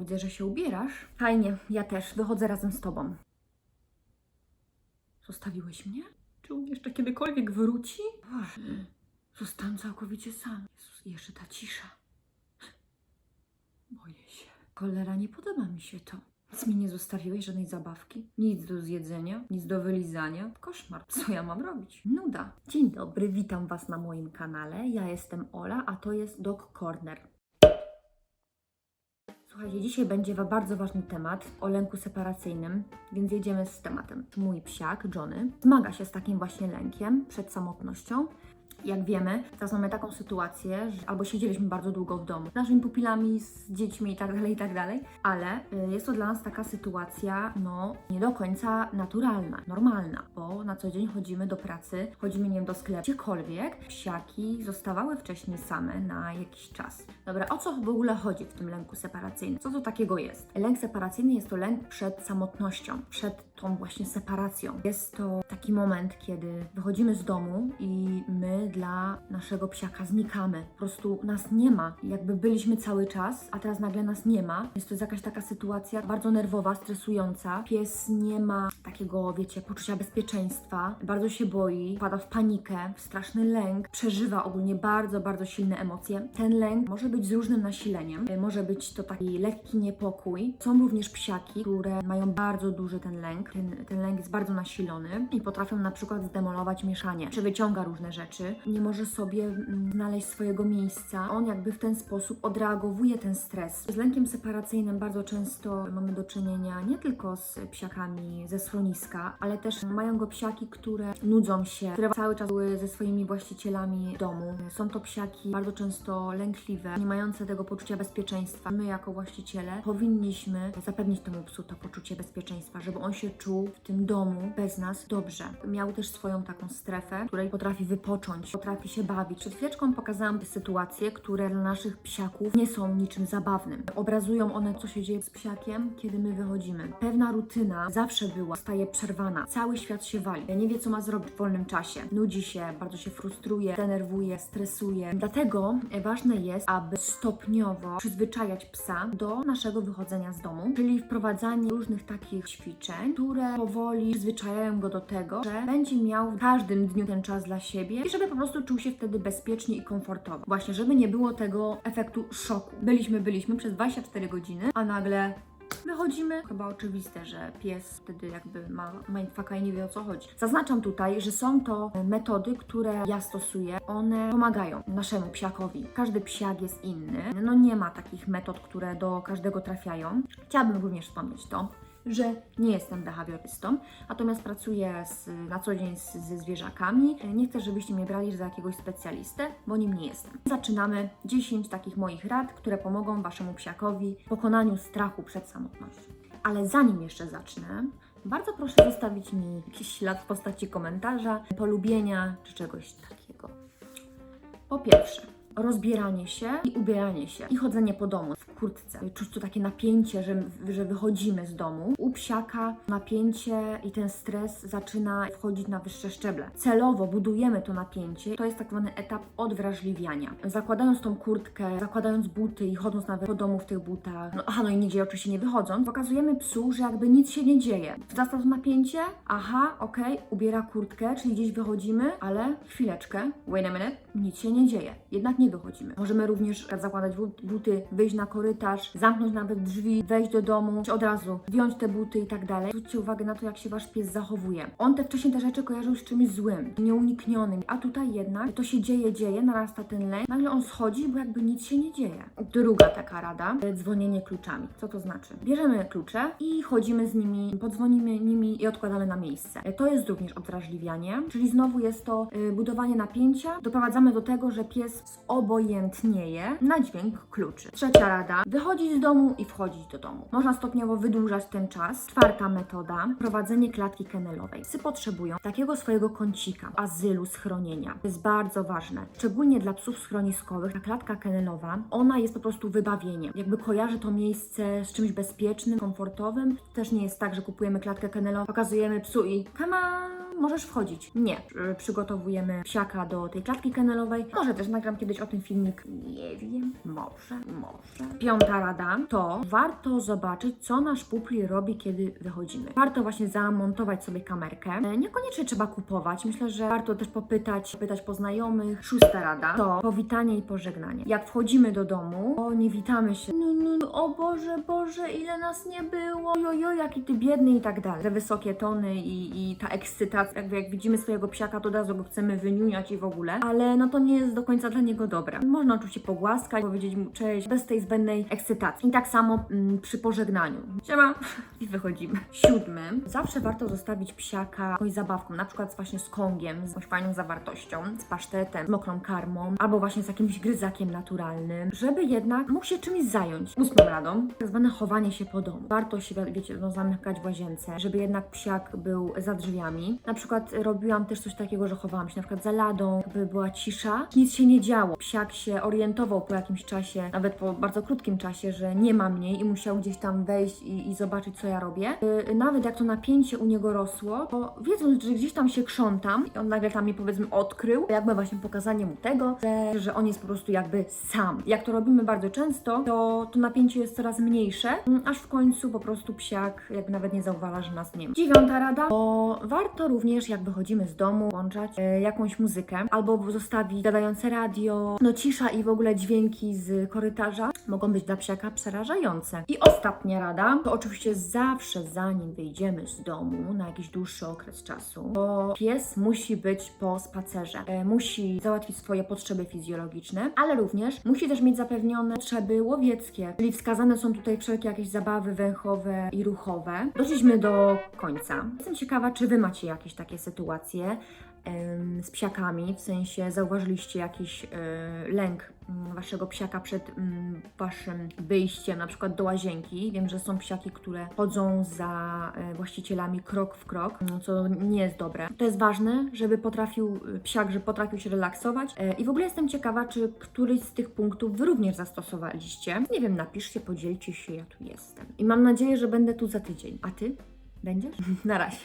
widzę, że się ubierasz. Fajnie, ja też. Wychodzę razem z tobą. Zostawiłeś mnie? Czy on jeszcze kiedykolwiek wróci? Ach, Zostałem całkowicie sam. Jezus, jeszcze ta cisza. Boję się. Cholera, nie podoba mi się to. Nic mi nie zostawiłeś, żadnej zabawki, nic do zjedzenia, nic do wylizania. Koszmar, co ja mam robić? Nuda. Dzień dobry, witam Was na moim kanale. Ja jestem Ola, a to jest Dog Corner. Słuchajcie, dzisiaj będzie bardzo ważny temat o lęku separacyjnym, więc jedziemy z tematem. Mój psiak, Johnny, zmaga się z takim właśnie lękiem przed samotnością. Jak wiemy, teraz mamy taką sytuację, że albo siedzieliśmy bardzo długo w domu z naszymi pupilami, z dziećmi i tak dalej, i tak ale y, jest to dla nas taka sytuacja, no, nie do końca naturalna, normalna, bo na co dzień chodzimy do pracy, chodzimy, nie wiem, do sklepu, gdziekolwiek. Psiaki zostawały wcześniej same na jakiś czas. Dobra, o co w ogóle chodzi w tym lęku separacyjnym? Co to takiego jest? Lęk separacyjny jest to lęk przed samotnością, przed tą właśnie separacją. Jest to taki moment, kiedy wychodzimy z domu i my dla naszego psiaka znikamy. Po prostu nas nie ma. Jakby byliśmy cały czas, a teraz nagle nas nie ma. Jest to jakaś taka sytuacja bardzo nerwowa, stresująca. Pies nie ma takiego, wiecie, poczucia bezpieczeństwa. Bardzo się boi, wpada w panikę, w straszny lęk. Przeżywa ogólnie bardzo, bardzo silne emocje. Ten lęk może być z różnym nasileniem. Y, Może być to taki lekki niepokój. Są również psiaki, które mają bardzo duży ten lęk. Ten, ten lęk jest bardzo nasilony i potrafią na przykład zdemolować mieszanie, czy wyciąga różne rzeczy. Nie może sobie mm, znaleźć swojego miejsca. On jakby w ten sposób odreagowuje ten stres. Z lękiem separacyjnym bardzo często mamy do czynienia nie tylko z psiakami ze schroniska, ale też mają go psiaki, które nudzą się, które cały czas były ze swoimi właścicielami domu. Są to psiaki bardzo często lękliwe, nie mające tego poczucia bezpieczeństwa. My jako właściciele powinniśmy zapewnić temu psu to poczucie bezpieczeństwa, żeby on się czuł w tym domu bez nas dobrze. Miał też swoją taką strefę, której potrafi wypocząć, potrafi się bawić. Przed chwileczką pokazałam sytuacje, które dla naszych psiaków nie są niczym zabawnym. Obrazują one, co się dzieje z psiakiem, kiedy my wychodzimy. Pewna rutyna zawsze była, staje przerwana. Cały świat się wali. Nie wie, co ma zrobić w wolnym czasie. Nudzi się, bardzo się frustruje, denerwuje, stresuje. Dlatego ważne jest, aby stopniowo przyzwyczajać psa do naszego wychodzenia z domu, czyli wprowadzanie różnych takich ćwiczeń, które powoli przyzwyczajają go do tego, że będzie miał w każdym dniu ten czas dla siebie i żeby po prostu czuł się wtedy bezpiecznie i komfortowo. Właśnie, żeby nie było tego efektu szoku. Byliśmy, byliśmy przez 24 godziny, a nagle Wychodzimy, chyba oczywiste, że pies wtedy jakby ma mindfucka i nie wie o co chodzi. Zaznaczam tutaj, że są to metody, które ja stosuję. One pomagają naszemu psiakowi. Każdy psiak jest inny. No nie ma takich metod, które do każdego trafiają. Chciałabym również wspomnieć to, że nie jestem behawiorystą, natomiast pracuję z, na co dzień z, ze zwierzakami. Nie chcę, żebyście mnie brali za jakiegoś specjalistę, bo nim nie jestem. Zaczynamy 10 takich moich rad, które pomogą Waszemu psiakowi w pokonaniu strachu przed samotnością. Ale zanim jeszcze zacznę, bardzo proszę zostawić mi jakiś ślad w postaci komentarza, polubienia czy czegoś takiego. Po pierwsze, rozbieranie się i ubieranie się i chodzenie po domu w kurtce. Czuć to takie napięcie, że, że wychodzimy z domu. U psiaka napięcie i ten stres zaczyna wchodzić na wyższe szczeble. Celowo budujemy to napięcie. To jest tak zwany etap odwrażliwiania. Zakładając tą kurtkę, zakładając buty i chodząc nawet po domu w tych butach, no aha, no i nigdzie oczywiście nie wychodząc, pokazujemy psu, że jakby nic się nie dzieje. Wzrasta to napięcie, aha, okej, ubiera kurtkę, czyli gdzieś wychodzimy, ale chwileczkę, wait a minute, nic się nie dzieje. Jednak nie wychodzimy. Możemy również zakładać but- buty, wyjść na korytarz, zamknąć nawet drzwi, wejść do domu, od razu zdjąć te buty i tak dalej. Zwróćcie uwagę na to, jak się wasz pies zachowuje. On te wcześniej te rzeczy kojarzył z czymś złym, nieuniknionym, a tutaj jednak to się dzieje, dzieje, narasta ten lęk, nagle on schodzi, bo jakby nic się nie dzieje. Druga taka rada, e, dzwonienie kluczami. Co to znaczy? Bierzemy klucze i chodzimy z nimi, podzwonimy nimi i odkładamy na miejsce. E, To jest również odwrażliwianie, czyli znowu jest to e, budowanie napięcia. Doprowadzamy do tego, że pies obojętnieje na dźwięk kluczy. Trzecia rada, wychodzić z domu i wchodzić do domu. Można stopniowo wydłużać ten czas. Czwarta metoda, prowadzenie klatki kennelowej. Psy potrzebują takiego swojego kącika, azylu, schronienia. To jest bardzo ważne. Szczególnie dla psów schroniskowych, ta klatka kennelowa, ona jest po prostu wybawieniem. Jakby kojarzy to miejsce z czymś bezpiecznym, komfortowym. Też nie jest tak, że kupujemy klatkę kennelową, pokazujemy psu i come on, możesz wchodzić. Nie. Y, Przygotowujemy psiaka do tej klatki kennelowej. Może też nagram kiedyś o tym filmik. Nie wiem. Może, może. Piąta rada to warto zobaczyć, co nasz pupli robi, kiedy wychodzimy. Warto właśnie zamontować sobie kamerkę. E, Niekoniecznie trzeba kupować. Myślę, że warto też popytać, pytać po znajomych. Szósta rada to powitanie i pożegnanie. Jak wchodzimy do domu, to nie witamy się. No, no, no, o Boże, Boże, ile nas nie było. Jojo, jaki ty biedny i tak dalej. Te wysokie tony i, i ta ekscytacja. Jakby jak widzimy swojego psiaka, to od razu go chcemy wyniuniać i w ogóle. Ale no to nie jest do końca dla niego dobre. Można oczywiście pogłaskać, powiedzieć mu cześć, bez tej zbędnej ekscytacji. I tak samo mm, przy pożegnaniu. Siema i wychodzimy. Siódmy. Zawsze warto zostawić psiaka jakąś zabawką, na przykład właśnie z kongiem, z jakąś fajną zawartością, z pasztetem, z mokrą karmą, albo właśnie z jakimś gryzakiem naturalnym, żeby jednak mógł się czymś zająć. Ósmą radą, tak zwane chowanie się po domu. Warto się, wiecie, no, zamykać w łazience, żeby jednak psiak był za drzwiami. Na przykład robiłam też coś takiego, że chowałam się na przykład za ladą, by była cisza, nic się nie działo. Psiak się orientował po jakimś czasie, nawet po bardzo krótkim czasie, że nie ma mnie i musiał gdzieś tam wejść i, i zobaczyć, co ja robię. Yy, nawet jak to napięcie u niego rosło, to wiedząc, że gdzieś tam się krzątam i on nagle tam mi powiedzmy odkrył, jakby właśnie pokazanie mu tego, że, że on jest po prostu jakby sam. Jak to robimy bardzo często, to to napięcie jest coraz mniejsze, mm, aż w końcu po prostu psiak jakby nawet nie zauważa, że nas nie ma. Dziewiąta rada, to warto również jak wychodzimy z domu włączać e, jakąś muzykę albo zostawić gadające radio, no cisza i w ogóle dźwięki z korytarza mogą być dla psiaka przerażające. I ostatnia rada, to oczywiście zawsze zanim wyjdziemy z domu na jakiś dłuższy okres czasu, to pies musi być po spacerze. E, musi załatwić swoje potrzeby fizjologiczne, ale również musi też mieć zapewnione potrzeby łowieckie, czyli wskazane są tutaj wszelkie jakieś zabawy węchowe i ruchowe. Doszliśmy do końca. Jestem ciekawa, czy Wy macie jakieś takie sytuacje z psiakami, w sensie zauważyliście jakiś e, lęk mm, waszego psiaka przed mm, waszym wyjściem, na przykład do łazienki. Wiem, że są psiaki, które chodzą za e, właścicielami krok w krok, mm, co nie jest dobre. To jest ważne, żeby potrafił e, psiak, żeby potrafił się relaksować. I w ogóle jestem ciekawa, czy któryś z tych punktów wy również zastosowaliście. Nie wiem, napiszcie, podzielcie się, ja tu jestem. I mam nadzieję, że będę tu za tydzień. A ty? Będziesz? Na razie.